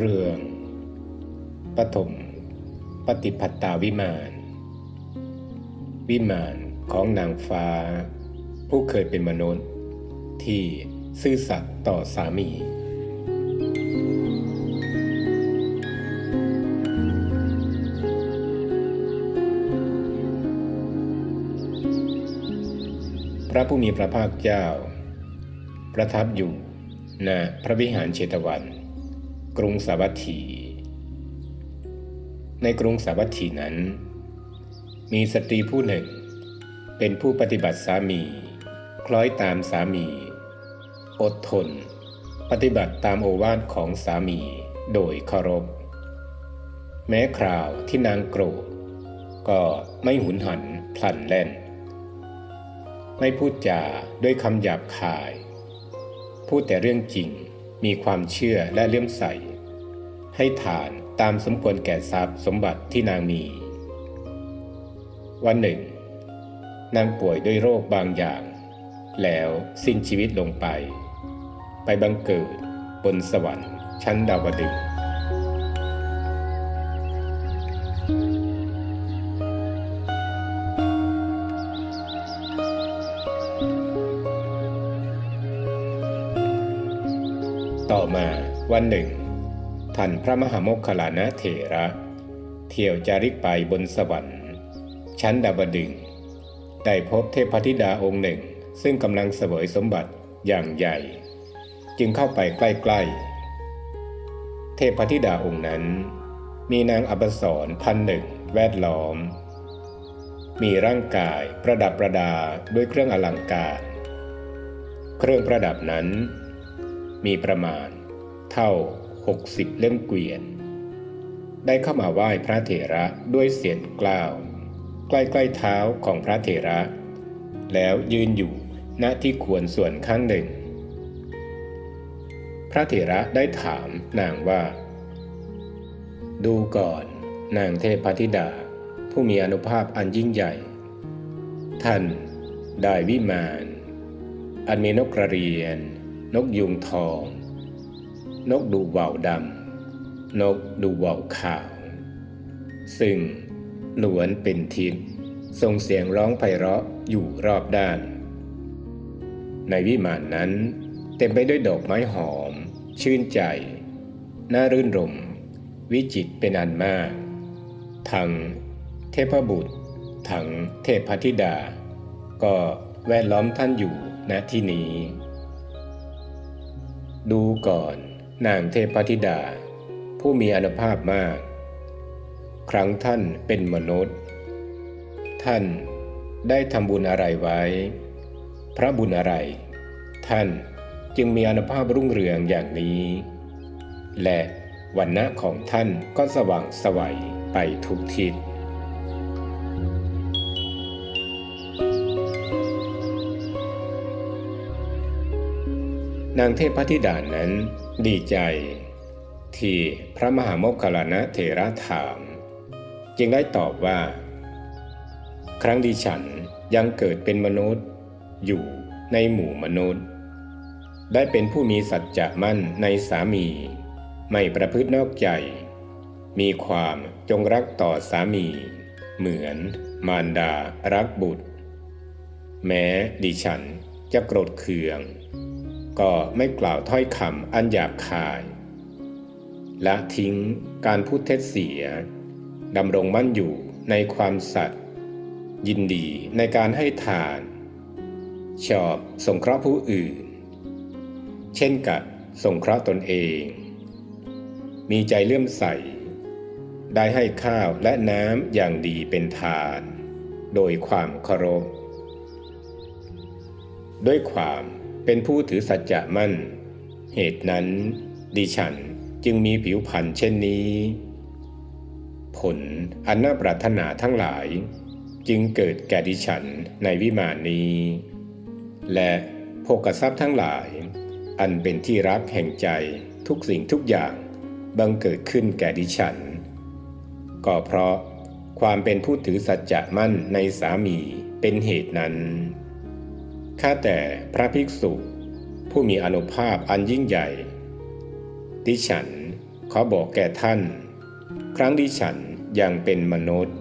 เรื่อง ปฐม ปฏิพัตตาวิมาน วิมานของนางฟ้า ผู้เคยเป็นมนุษย์ ที่ซื่อสัตย์ต่อสามีพระผู้มีพระภาคเจ้า ประทับอยู่ณพระวิหารเชตวัน กรุงสาวัตถี ในกรุงสาวัตถีนั้น มีสตรีผู้หนึ่ง เป็นผู้ปฏิบัติสามี คล้อยตามสามี อดทน ปฏิบัติตามโอวาทของสามีโดยเคารพ แม้คราวที่นางโกรธ ก็ไม่หุนหันพลันแล่น ไม่พูดจาด้วยคำหยาบคาย พูดแต่เรื่องจริง มีความเชื่อและเลื่อมใส ให้ทานตามสมควรแก่ทรัพย์สมบัติที่นางมี วันหนึ่ง นางป่วยด้วยโรคบางอย่าง แล้วสิ้นชีวิตลงไป ไปบังเกิดบนสวรรค์ชั้นดาวดึงส์ ต่อมาวันหนึ่ง ท่านพระมหาโมคคลานะเถระ เที่ยวจาริกไปบนสวรรค์ ชั้นดาวดึง ได้พบเทพธิดาองค์หนึ่ง ซึ่งกำลังเสวยสมบัติอย่างใหญ่ จึงเข้าไปใกล้ๆ เทพธิดาองค์นั้น มีนางอัปสรพันหนึ่งแวดล้อม มีร่างกายประดับประดาด้วยเครื่องอลังการ เครื่องประดับนั้น มีประมาณ เท่า 60 เล่มเกวียน ได้เข้ามาไหว้พระเถระด้วยเสียงกล้าว ใกล้ๆเท้าของพระเถระ แล้วยืนอยู่ณที่ควรส่วนข้างหนึ่ง พระเถระได้ถามนางว่า ดูก่อนนางเทพธิดาผู้มีอนุภาพอันยิ่งใหญ่ ท่านได้วิมาน อันมีนกกระเรียน นกยุงทอง นกดูว่าวดำ นกดูว่าวขาว ซึ่งล้วนเป็นทิพย์ส่งเสียงร้องไพเราะอยู่รอบด้าน ในวิมานนั้น เต็มไปด้วยดอกไม้หอม ชื่นใจ น่ารื่นรม วิจิตเป็นอันมาก ทั้งเทพบุตร ทั้งเทพธิดา ก็แวดล้อมท่านอยู่ณที่นี้ ดูก่อน นางเทพธิดา ผู้มีอนุภาพมาก ครั้งท่านเป็นมนุษย์ ท่านได้ทำบุญอะไรไว้ พระบุญอะไร ท่านจึงมีอนุภาพรุ่งเรืองอย่างนี้ และวันณะของท่านก็สว่างสวัยไปทุกทิศ นางเทพธิดานั้นดีใจ ที่พระมหาโมคคลลานะเถระถาม จึงได้ตอบว่า ครั้งดิฉันยังเกิดเป็นมนุษย์ อยู่ในหมู่มนุษย์ ได้เป็นผู้มีสัจจะมั่นในสามี ไม่ประพฤตินอกใจ มีความจงรักต่อสามี เหมือนมารดารักบุตร แม้ดิฉันจะโกรธเคือง ก็ไม่กล่าวถ้อยคำอันหยาบคาย และทิ้งการพูดเท็จเสียดำรงมั่นอยู่ในความสัตย์ยินดีในการให้ทาน ชอบสงเคราะห์ผู้อื่น เช่นกับสงเคราะห์ตนเอง มีใจเลื่อมใส ได้ให้ข้าวและน้ำอย่างดีเป็นทาน โดยความเคารพด้วยความ เป็นผู้ถือสัจจะมั่น เหตุนั้นดิฉันจึงมีผิวพรรณเช่นนี้ ผลอันน่าปรารถนาทั้งหลาย จึงเกิดแก่ดิฉันในวิมานนี้ และโภกทรัพย์ทั้งหลาย อันเป็นที่รักแห่งใจทุกสิ่งทุกอย่างบังเกิดขึ้นแก่ดิฉัน ก็เพราะความเป็นผู้ถือสัจจะมั่นในสามีเป็นเหตุนั้น ข้าแต่พระภิกษุ ผู้มีอนุภาพอันยิ่งใหญ่ ดิฉันขอบอกแก่ท่าน ครั้งดิฉันยังเป็นมนุษย์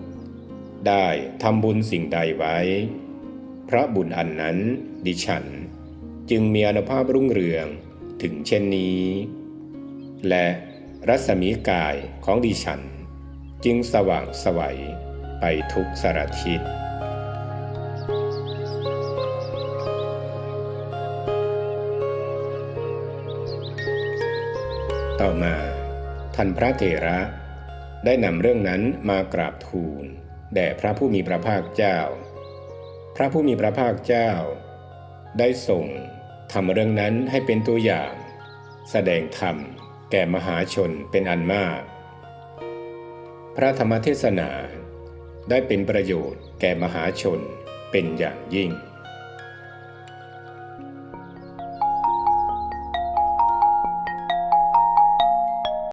ได้ทำบุญสิ่งใดไว้ เพราะบุญอันนั้นดิฉันจึงมีอนุภาพรุ่งเรืองถึงเช่นนี้ และรัศมีกายของดิฉัน จึงสว่างสวัยไปทุกสารทิศ ต่อมาท่านพระเถระ ได้นำเรื่องนั้นมากราบทูล แด่พระผู้มีพระภาคเจ้า พระผู้มีพระภาคเจ้า ได้ส่งทำเรื่องนั้นให้เป็นตัวอย่าง แสดงธรรมแก่มหาชนเป็นอันมาก พระธรรมเทศนาได้เป็นประโยชน์แก่มหาชนเป็นอย่างยิ่ง